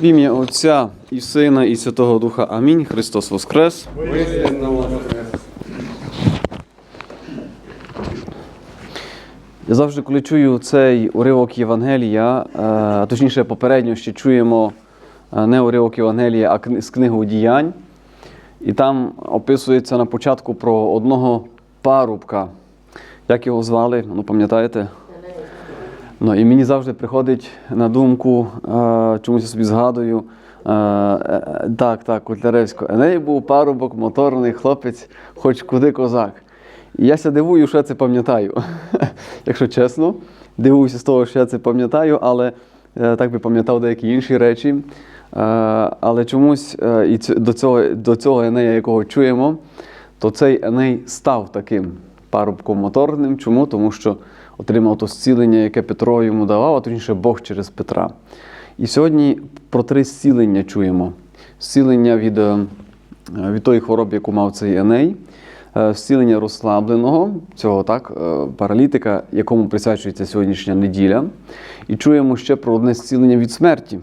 В ім'я Отця і Сина, і Святого Духа. Амінь. Христос Воскрес. Я завжди, коли чую цей уривок Євангелія, е, а точніше, попередньо ще чуємо е, не уривок Євангелія, а з книгу діянь. І там описується на початку про одного парубка. Як його звали? Ну, пам'ятаєте? Ну, і мені завжди приходить на думку, е, чомусь я собі згадую. Е, е, так, так, Котляревського. Еней був парубок, моторний хлопець, хоч куди козак. І я ся дивую, що я це пам'ятаю. Якщо чесно, дивуюся з того, що я це пам'ятаю, але так би пам'ятав деякі інші речі. Але чомусь і до цього, до цього Енея, якого чуємо, то цей Еней став таким парубком моторним. Чому? Тому що отримав то зцілення, яке Петро йому давав, а точніше Бог через Петра. І сьогодні про три зцілення чуємо: зцілення від, е, від тої хвороби, яку мав цей Еней, е, зцілення розслабленого, цього так, е, паралітика, якому присвячується сьогоднішня неділя. І чуємо ще про одне зцілення від смерті.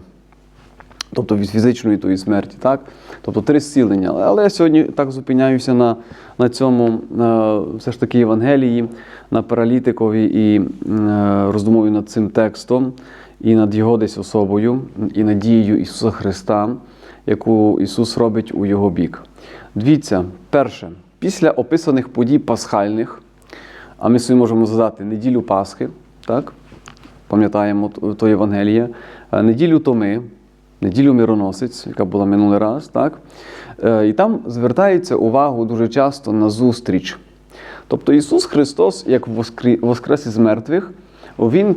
Тобто від фізичної тої смерті, так? Тобто три зцілення. Але- я сьогодні так зупиняюся на, на цьому е, все ж таки Євангелії, на паралітикові і е, роздумую над цим текстом, і над його десь особою, і надією Ісуса Христа, яку Ісус робить у його бік. Дивіться, перше, після описаних подій пасхальних, а ми собі можемо згадати неділю Пасхи, так? пам'ятаємо то- Євангеліє, е, неділю Томи, неділю Мироносець, яка була минулий раз, так? Е, І там звертається увагу дуже часто на зустріч. Тобто Ісус Христос, як воскрес із мертвих, Він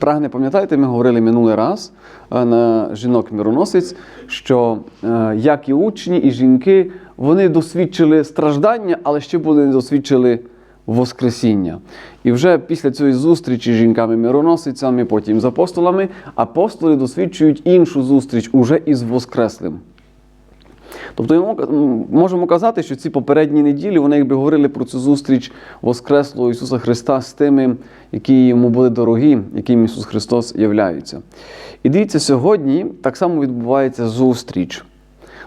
прагне, пам'ятаєте, ми говорили минулий раз е, на жінок мироносець, що е, як і учні, і жінки, вони досвідчили страждання, але ще не досвідчили Воскресіння. І вже після цієї зустрічі з жінками-мироносицями, потім з апостолами, апостоли досвідчують іншу зустріч уже із Воскреслим. Тобто можемо казати, що ці попередні неділі вони якби говорили про цю зустріч Воскреслого Ісуса Христа з тими, які йому були дорогі, яким Ісус Христос являється. І дивіться, сьогодні так само відбувається зустріч.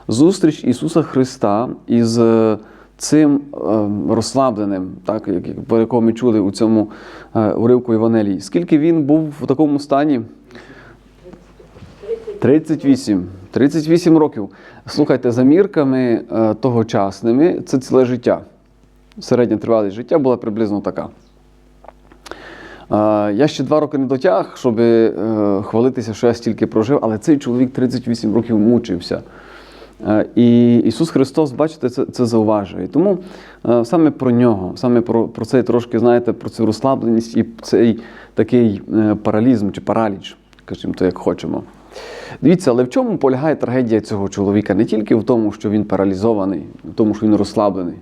Зустріч Ісуса Христа із е, цим е, розслабленим, так, як- про якого ми чули у цьому е, уривку Євангелії. Скільки він був в такому стані? 38. 38 років. Слухайте, за мірками е, тогочасними, це ціле життя. Середня тривалість життя була приблизно така. Я ще два роки не дотяг, щоб хвалитися, що я стільки прожив, але цей чоловік 38 років мучився. Е, І Ісус Христос, бачите, це, це зауважує. Тому е, саме про нього, саме про, про цей трошки, знаєте, про цю розслабленість і цей такий е, паралізм чи параліч, скажімо то, як хочемо. Дивіться, але в чому полягає трагедія цього чоловіка? Не тільки в тому, що він паралізований, в тому, що він розслаблений.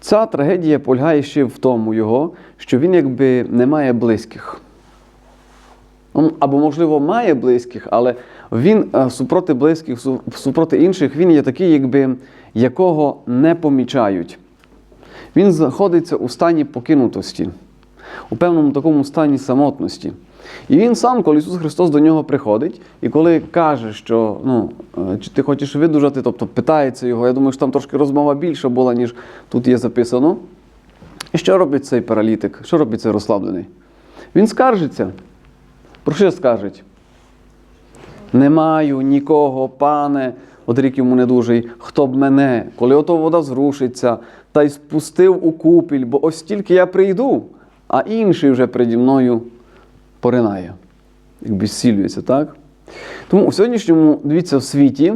Ця трагедія полягає ще в тому його, що він якби не має близьких. Ну, Або, можливо, має близьких, але він е, супроти близьких, супроти інших, він є такий, якби, якого не помічають. Він знаходиться у стані покинутості, у певному такому стані самотності. І він сам, коли Ісус Христос до нього приходить, і коли каже, що ну, е, чи ти хочеш видужати, тобто питається його, я думаю, що там трошки розмова більша була, ніж тут є записано. І що робить цей паралітик? Що робить цей розслаблений? Він скаржиться. Про що скажуть? Не маю нікого, пане, от рік йому недужий, хто б мене, коли ото вода зрушиться, та й спустив у купіль, бо ось тільки я прийду, а інший вже переді мною поринає, якби зцілюється, так? Тому у сьогоднішньому, дивіться, в світі,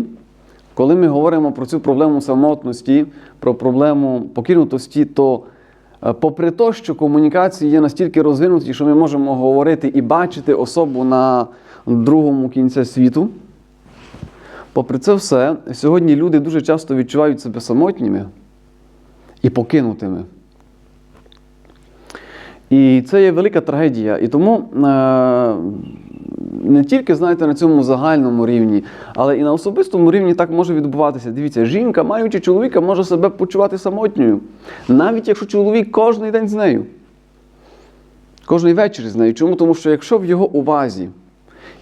коли ми говоримо про цю проблему самотності, про проблему покинутості, то попри те, що комунікації є настільки розвинуті, що ми можемо говорити і бачити особу на другому кінці світу, попри це все, сьогодні люди дуже часто відчувають себе самотніми і покинутими. І це є велика трагедія. І тому е, не тільки, знаєте, на цьому загальному рівні, але і на особистому рівні так може відбуватися. Дивіться, жінка, маючи чоловіка, може себе почувати самотньою, навіть якщо чоловік кожен день з нею. Кожний вечір з нею. Чому? Тому що якщо в його увазі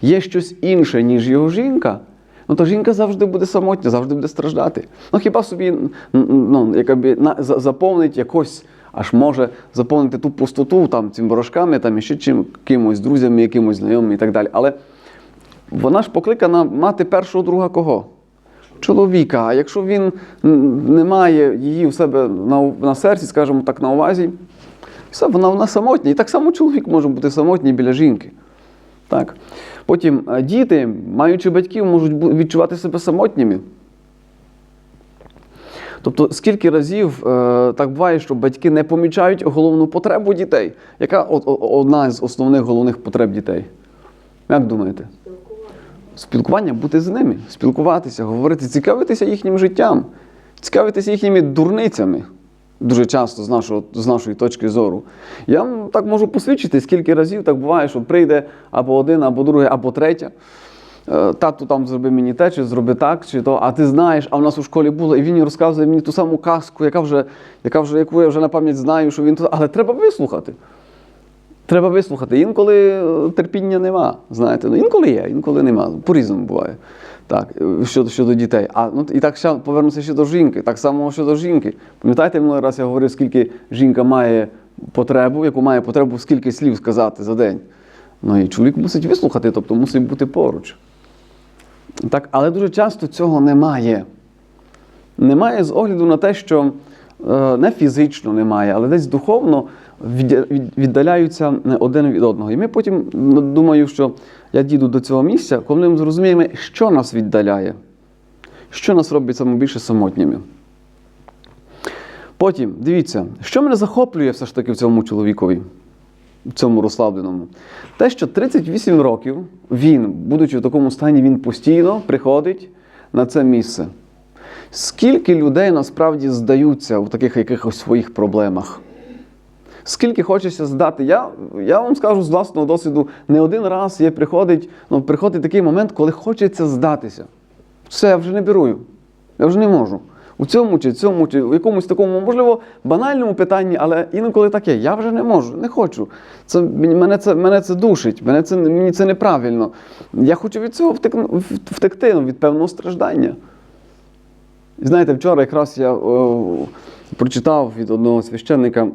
є щось інше, ніж його жінка, ну то жінка завжди буде самотня, завжди буде страждати. Ну хіба собі ну, якби, заповнить якось, аж може заповнити ту пустоту там, цими ворожками, там, і ще чим, кимось, друзями, якимось знайомими і так далі. Але вона ж покликана мати першого друга кого? Чоловіка. А якщо він не має її в себе на, на серці, скажімо так, на увазі, все, вона, вона самотня. І так само чоловік може бути самотній біля жінки. Так. Потім е, діти, маючи батьків, можуть відчувати себе самотніми. Тобто, скільки разів е, так буває, що батьки не помічають головну потребу дітей? Яка одна з основних головних потреб дітей? Як думаєте? Спілкування, бути з ними, спілкуватися, говорити, цікавитися їхнім життям, цікавитися їхніми дурницями. Дуже часто з, нашого, з нашої точки зору. Я так можу посвідчити, скільки разів так буває, що прийде або один, або другий, або третя. Е, Тату там зроби мені те, чи зроби так, чи то, а ти знаєш, а в нас у школі було, і він розказує мені ту саму казку, яка вже, яка вже, яку я вже на пам'ять знаю, що він тут. Але треба вислухати. Треба вислухати. Інколи е, терпіння нема. Знаєте, ну інколи є, інколи нема. По-різному буває. Так, е, щодо, щодо дітей. А ну і так ще повернуся ще до жінки. Так само щодо жінки. Пам'ятаєте, минулий раз я говорив, скільки жінка має потребу, яку має потребу, скільки слів сказати за день. Ну і чоловік мусить вислухати, тобто мусить бути поруч. Так, але дуже часто цього немає. Немає з огляду на те, що е, не фізично немає, але десь духовно віддаляються один від одного. І ми потім думаю, що я діду до цього місця, коли ми зрозуміємо, що нас віддаляє, що нас робить саме більше самотніми. Потім, дивіться, що мене захоплює все ж таки в цьому чоловікові, цьому розслабленому. Те, що 38 років він, будучи в такому стані, він постійно приходить на це місце. Скільки людей насправді здаються в таких якихось своїх проблемах? Скільки хочеться здати? Я, я вам скажу з власного досвіду, не один раз є приходить, ну, приходить такий момент, коли хочеться здатися. Все, я вже не беру. Я вже не можу. У цьому чи цьому, чи в якомусь такому, можливо, банальному питанні, але інколи таке, я вже не можу, не хочу. Це, мене, це, мене це душить, мене це, мені це неправильно. Я хочу від цього втекти, ну, від певного страждання. І знаєте, вчора якраз я о, прочитав від одного священника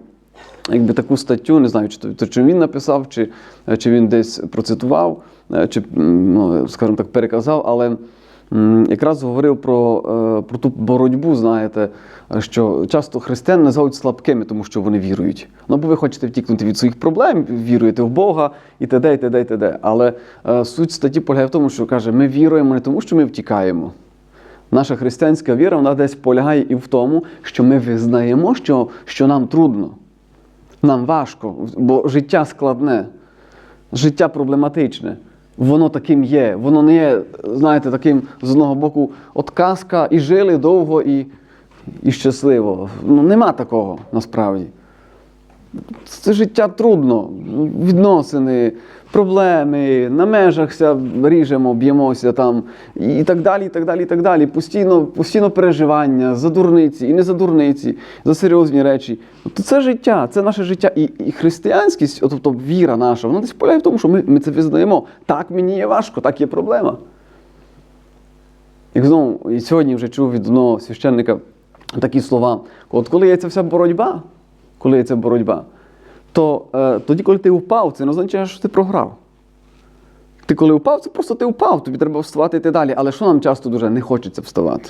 якби таку статтю, не знаю, чи, то, чи він написав, чи, чи він десь процитував, е, чи, ну, скажімо так, переказав, але якраз говорив про, е, про ту боротьбу, знаєте, що часто християн називають слабкими, тому що вони вірують. Ну, бо ви хочете втікнути від своїх проблем, віруєте в Бога і т.д. і т.д. і т.д. Але е, суть статті полягає в тому, що каже, ми віруємо не тому, що ми втікаємо. Наша християнська віра вона десь полягає і в тому, що ми визнаємо, що, що нам трудно, нам важко, бо життя складне, життя проблематичне. Воно таким є. Воно не є, знаєте, таким з одного боку, от казка і жили довго і, і щасливо. Ну, нема такого насправді. Це життя трудно, відносини, проблеми, на межахся ріжемо, б'ємося там, і так далі, і так далі, і так далі. Постійно, постійно переживання за дурниці і не за дурниці, за серйозні речі. Тобто це життя, це наше життя. І, і християнськість, от, тобто віра наша, вона десь полягає в тому, що ми, ми це визнаємо. Так мені є важко, так є проблема. Як знову, і сьогодні вже чув від одного священника такі слова. От коли є ця вся боротьба, коли є ця боротьба, то е, тоді, коли ти впав, це не означає, що ти програв. Ти коли впав, це просто ти впав, тобі треба вставати йти далі. Але що нам часто дуже не хочеться вставати?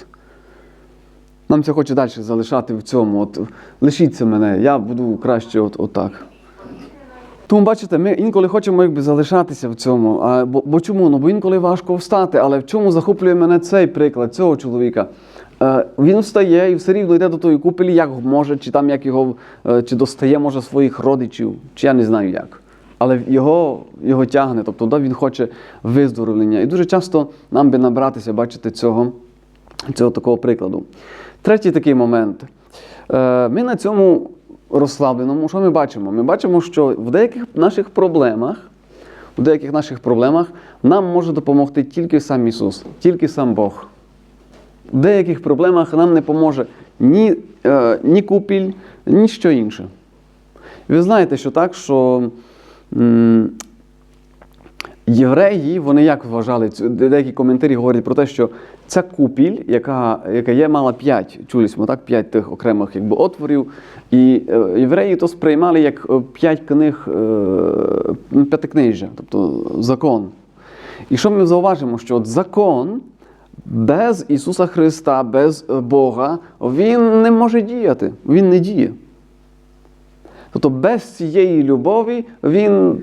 Нам це хоче далі залишати в цьому. От, лишіться мене, я буду краще от, отак. Тому бачите, ми інколи хочемо якби залишатися в цьому. А, бо, бо чому? Ну бо інколи важко встати. Але в чому захоплює мене цей приклад цього чоловіка? Е, він встає і все рівно йде до тої купелі, як може, чи там як його, е, чи достає, може, своїх родичів, чи я не знаю як. Але його, його тягне, тобто да, він хоче виздоровлення. І дуже часто нам би набратися, бачите, цього, цього такого прикладу. Третій такий момент. Е, Ми на цьому розслабленому, що ми бачимо? Ми бачимо, що в деяких наших проблемах, в деяких наших проблемах нам може допомогти тільки сам Ісус, тільки сам Бог. В деяких проблемах нам не поможе ні, е, ні купіль, ні що інше. Ви знаєте, що так, що м, Євреї, вони як вважали, деякі коментарі говорять про те, що ця купіль, яка, яка є, мала п'ять, чулись ми так, п'ять тих окремих якби, отворів. І е, євреї то сприймали як е, п'ять книг е, п'ятикнижжя, тобто закон. І що ми зауважимо, що от закон без Ісуса Христа, без е, Бога, він не може діяти, він не діє. Тобто без цієї любові він,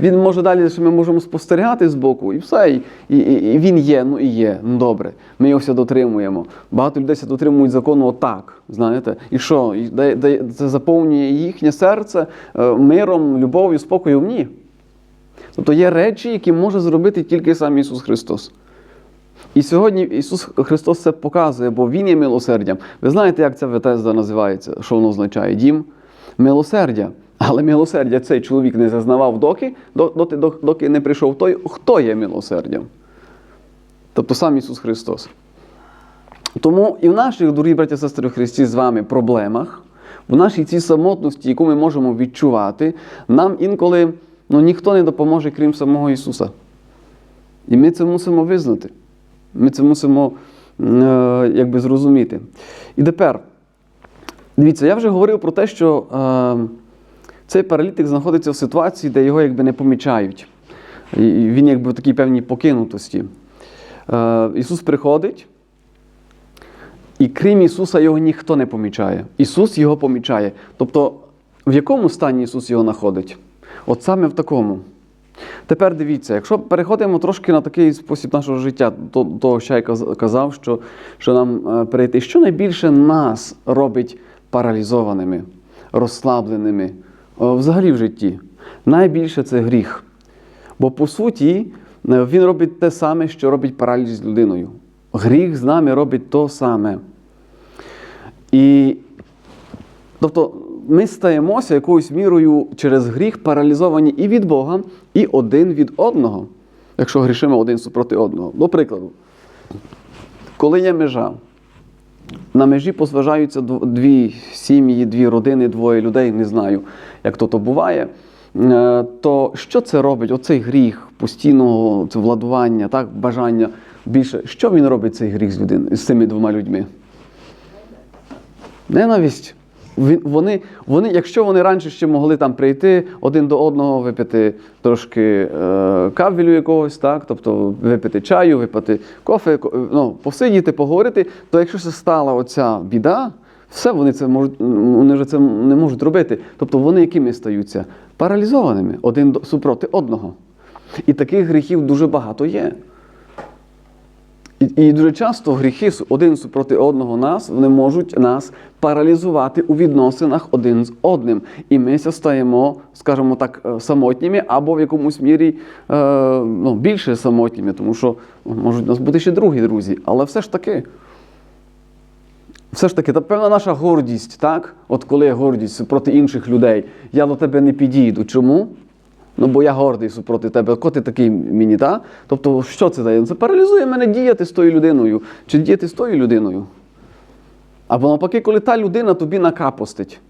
він може далі, що ми можемо спостерігати з боку, і все. І, і, і він є, ну і є, ну добре. Ми його все дотримуємо. Багато людей дотримують закону отак, знаєте. І що? І де- де- Це заповнює їхнє серце е, миром, любов'ю, спокоєм? Ні. Тобто є речі, які може зробити тільки сам Ісус Христос. І сьогодні Ісус Христос це показує, бо Він є милосердям. Ви знаєте, як ця ветезда називається, що воно означає? Дім милосердя. Але милосердя цей чоловік не зазнавав доки, доти, доки не прийшов той, хто є милосердям. Тобто сам Ісус Христос. Тому і в наших, дорогі браті і сестри Христі, з вами проблемах, в нашій цій самотності, яку ми можемо відчувати, нам інколи ну, ніхто не допоможе, крім самого Ісуса. І ми це мусимо визнати. Ми це мусимо е, якби зрозуміти. І тепер, дивіться, я вже говорив про те, що е, цей паралітик знаходиться в ситуації, де його якби не помічають. І він якби в такій певній покинутості. Е, Ісус приходить, і крім Ісуса його ніхто не помічає. Ісус його помічає. Тобто, в якому стані Ісус його знаходить? От саме в такому. Тепер дивіться, якщо переходимо трошки на такий спосіб нашого життя, то того, що я казав, що, що нам е, перейти, що найбільше нас робить паралізованими, розслабленими е, взагалі в житті? Найбільше це гріх. Бо по суті, е, він робить те саме, що робить параліч з людиною. Гріх з нами робить то саме. І Тобто ми стаємося якоюсь мірою через гріх паралізовані і від Бога, і один від одного, якщо грішимо один супроти одного. До прикладу, коли є межа, на межі позважаються дві сім'ї, дві родини, двоє людей, не знаю, як то то буває. Е, То що це робить? Оцей гріх постійного це владування, так, бажання більше. Що він робить цей гріх з, людин, з цими двома людьми? Ненависть. Вони, вони, якщо вони раніше ще могли там прийти один до одного, випити трошки е, кавелю якогось, так, тобто випити чаю, випити кофе, ко- ну, посидіти, поговорити, то якщо це стала оця біда, все вони це можуть, вони вже це не можуть робити. Тобто вони якими стаються? Паралізованими один до- супроти одного. І таких гріхів дуже багато є. І, і дуже часто гріхи один супроти одного нас вони можуть нас паралізувати у відносинах один з одним. І ми стаємо, скажімо так, е, самотніми або в якомусь мірі е, ну, більше самотніми, тому що можуть у нас бути ще другі друзі. Але все ж таки, все ж таки, та певна наша гордість, так? От коли є гордість проти інших людей, я до тебе не підійду. Чому? Ну, бо я гордий супроти тебе, ко ти такий мені, так? Тобто, що це дає? Це паралізує мене діяти з тою людиною, чи діяти з тою людиною. Або навпаки, коли та людина тобі накапостить.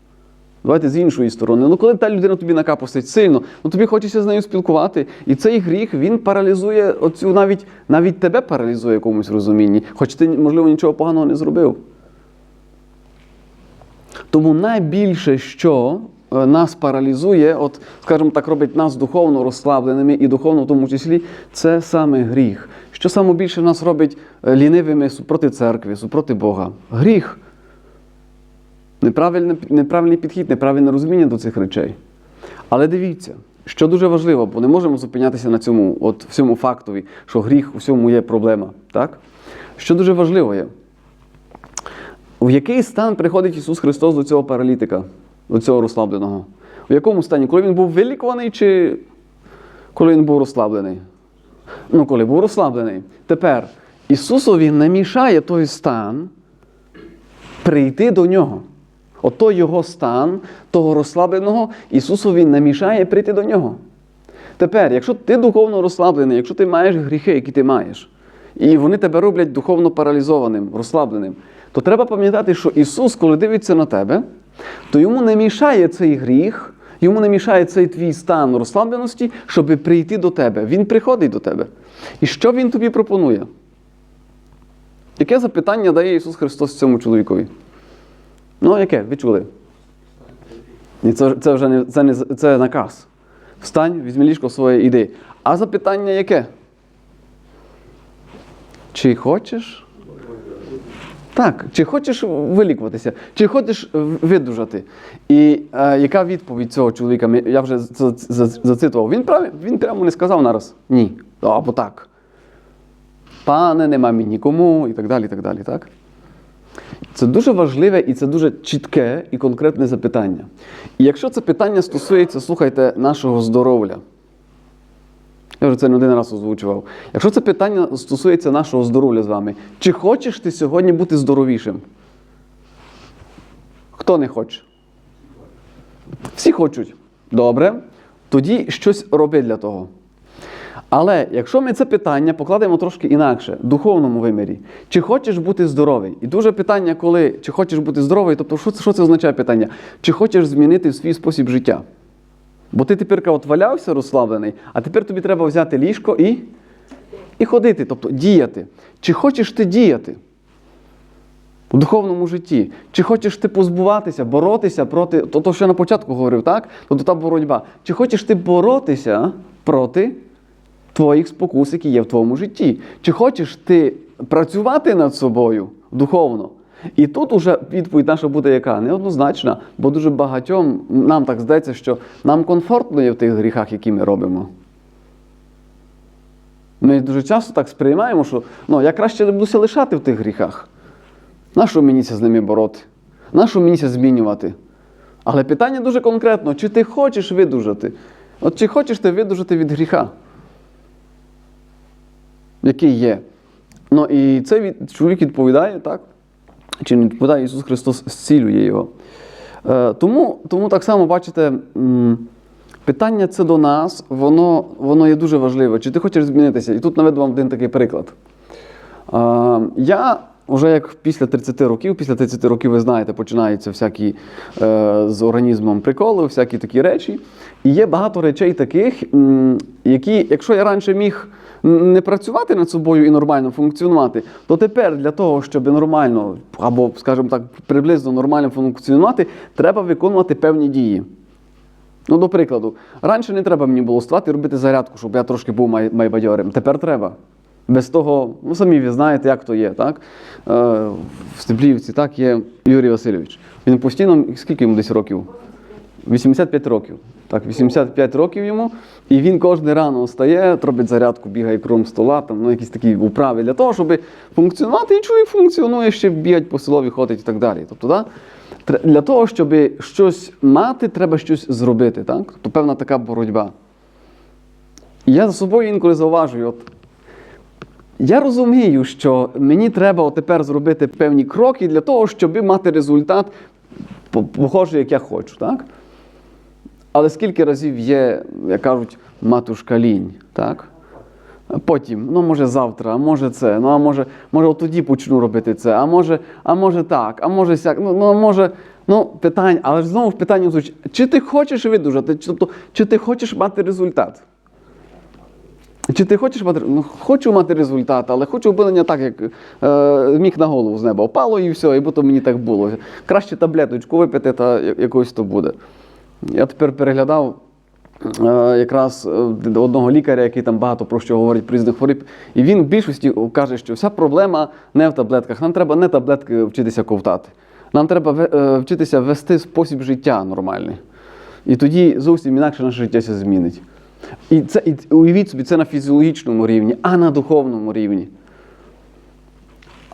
Давайте з іншої сторони. Ну, коли та людина тобі накапостить сильно, ну тобі хочеться з нею спілкувати. І цей гріх він паралізує оцю навіть навіть тебе паралізує в якомусь розумінні, хоч ти, можливо, нічого поганого не зробив. Тому найбільше, що нас паралізує, от, скажімо так, робить нас духовно розслабленими і духовно в тому числі, це саме гріх. Що саме більше нас робить е, лінивими супроти церкви, супроти Бога? Гріх. Неправильний, неправильний підхід, неправильне розуміння до цих речей. Але дивіться, що дуже важливо, бо не можемо зупинятися на цьому, от в цьому фактові, що гріх у всьому є проблема. Так? Що дуже важливо є, в який стан приходить Ісус Христос до цього паралітика, до цього розслабленого? В якому стані? Коли він був вилікуваний чи коли він був розслаблений? Ну, коли був розслаблений. Тепер Ісусові не мішає той стан прийти до нього. Ото його стан, того розслабленого, Ісусові не мішає прийти до нього. Тепер, якщо ти духовно розслаблений, якщо ти маєш гріхи, які ти маєш, і вони тебе роблять духовно паралізованим, розслабленим, то треба пам'ятати, що Ісус, коли дивиться на тебе, то йому не мішає цей гріх Йому не мішає цей твій стан розслабленості, щоб прийти до тебе. Він приходить до тебе. І що він тобі пропонує? Яке запитання дає Ісус Христос цьому чоловікові? Ну, яке? Ви чули? Ні, це, це вже не, це не це наказ. Встань, візьми ліжко своє, іди. А запитання яке? Чи хочеш? Так, чи хочеш вилікуватися, чи хочеш видужати? І е, яка відповідь цього чоловіка? Я вже зацитував. Він, прав, він прямо не сказав нараз ні. Або так. Пане, нема мені нікому, і так далі. і так далі, так? Це дуже важливе і це дуже чітке і конкретне запитання. І якщо це питання стосується, слухайте, нашого здоров'я, я вже це не один раз озвучував. Якщо це питання стосується нашого здоров'я з вами, чи хочеш ти сьогодні бути здоровішим? Хто не хоче? Всі хочуть. Добре. Тоді щось роби для того. Але якщо ми це питання покладемо трошки інакше, в духовному вимірі, чи хочеш бути здоровий? І дуже питання, коли чи хочеш бути здоровий, тобто що що це означає питання? Чи хочеш змінити свій спосіб життя? Бо ти тепер от валявся розслаблений, а тепер тобі треба взяти ліжко і, і ходити, тобто діяти. Чи хочеш ти діяти в духовному житті? Чи хочеш ти позбуватися, боротися проти, то, то що я на початку говорив, так? Тобто та боротьба. Чи хочеш ти боротися проти твоїх спокус, які є в твоєму житті? Чи хочеш ти працювати над собою духовно? І тут уже відповідь наша буде яка? Неоднозначна, бо дуже багатьом нам так здається, що нам комфортно є в тих гріхах, які ми робимо. Ми дуже часто так сприймаємо, що ну, я краще не будуся лишати в тих гріхах. Нащо мені ся з ними бороти? Нащо мені змінювати? Але питання дуже конкретно: чи ти хочеш видужати? От чи хочеш ти видужати від гріха? Який є? Ну і цей чоловік відповідає, так? Чи не відповідає Ісус Христос зцілює його. Е, тому, тому так само, бачите, питання це до нас, воно, воно є дуже важливе. Чи ти хочеш змінитися? І тут наведу вам один такий приклад. Е, я вже як після 30 років, після 30 років, ви знаєте, починаються всякі е, з організмом приколи, всякі такі речі. І є багато речей таких, які, якщо я раніше міг не працювати над собою і нормально функціонувати, то тепер для того, щоб нормально, або, скажімо так, приблизно нормально функціонувати, треба виконувати певні дії. Ну, до прикладу, раніше не треба мені було вставати і робити зарядку, щоб я трошки був май- майбадьорим. Тепер треба. Без того, ну самі ви знаєте, як то є, так? Е, в Степлівці так є Юрій Васильович. Він постійно, скільки йому десь років? 85 років. Так, 85 років йому, і він кожен рано встає, робить зарядку, бігає кром стола, там, ну, якісь такі управи для того, щоб функціонувати, і чоловік функціонує, ще бігать по селові, ходить і так далі. Тобто, да? для того, щоб щось мати, треба щось зробити. Так? Тобто певна така боротьба. І я за собою інколи зауважую, от, я розумію, що мені треба тепер зробити певні кроки для того, щоб мати результат похожий, як я хочу. Так? Але скільки разів є, як кажуть, матушка лінь, так? Потім, ну може завтра, а може це, ну а може, може от тоді почну робити це, а може, а може так, а може сяк, ну, ну а може, ну питання, але ж знову питання звучить, чи ти хочеш видужати, Чи- тобто, чи ти хочеш мати результат? Чи ти хочеш мати ну, хочу мати результат, але хочу, не так, як е, міг на голову з неба впало і все, і бо то мені так було. Краще таблеточку випити, та якось то буде. Я тепер переглядав е, якраз е, одного лікаря, який там багато про що говорить про різних хвороб, і він в більшості каже, що вся проблема не в таблетках. Нам треба не таблетки вчитися ковтати. Нам треба е, вчитися вести спосіб життя нормальний. І тоді зовсім інакше наше життя змінить. І це і уявіть собі, це на фізіологічному рівні, а на духовному рівні.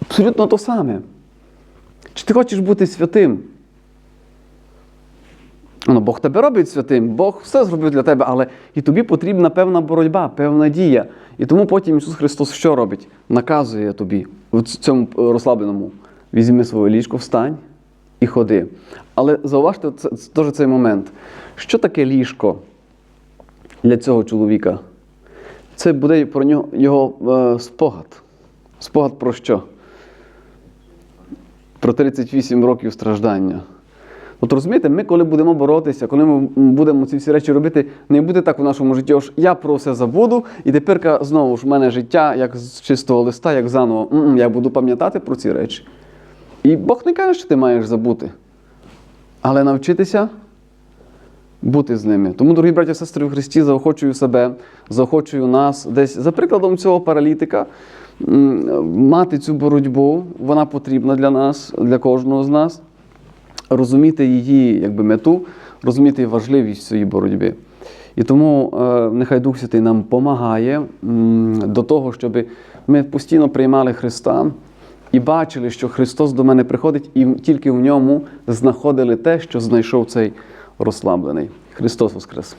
Абсолютно то саме. Чи ти хочеш бути святим? Ну, Бог тебе робить святим, Бог все зробив для тебе, але і тобі потрібна певна боротьба, певна дія. І тому потім Ісус Христос що робить? Наказує тобі в цьому розслабленому. Візьми своє ліжко, встань і ходи. Але зауважте це, теж цей момент. Що таке ліжко для цього чоловіка? Це буде про нього його е, спогад. Спогад про що? Про 38 років страждання. От розумієте, ми коли будемо боротися, коли ми будемо ці всі речі робити, не буде так в нашому житті, що я про все забуду, і тепер знову ж в мене життя як з чистого листа, як заново. М-м, Я буду пам'ятати про ці речі. І Бог не каже, що ти маєш забути, але навчитися бути з ними. Тому, дорогі браті і сестри в Христі, заохочую себе, заохочую нас десь за прикладом цього паралітика. Мати цю боротьбу, вона потрібна для нас, для кожного з нас розуміти її якби, мету, розуміти важливість цієї боротьби. І тому е, нехай Дух Святий нам допомагає до того, щоб ми постійно приймали Христа і бачили, що Христос до мене приходить, і тільки в ньому знаходили те, що знайшов цей розслаблений. Христос Воскрес!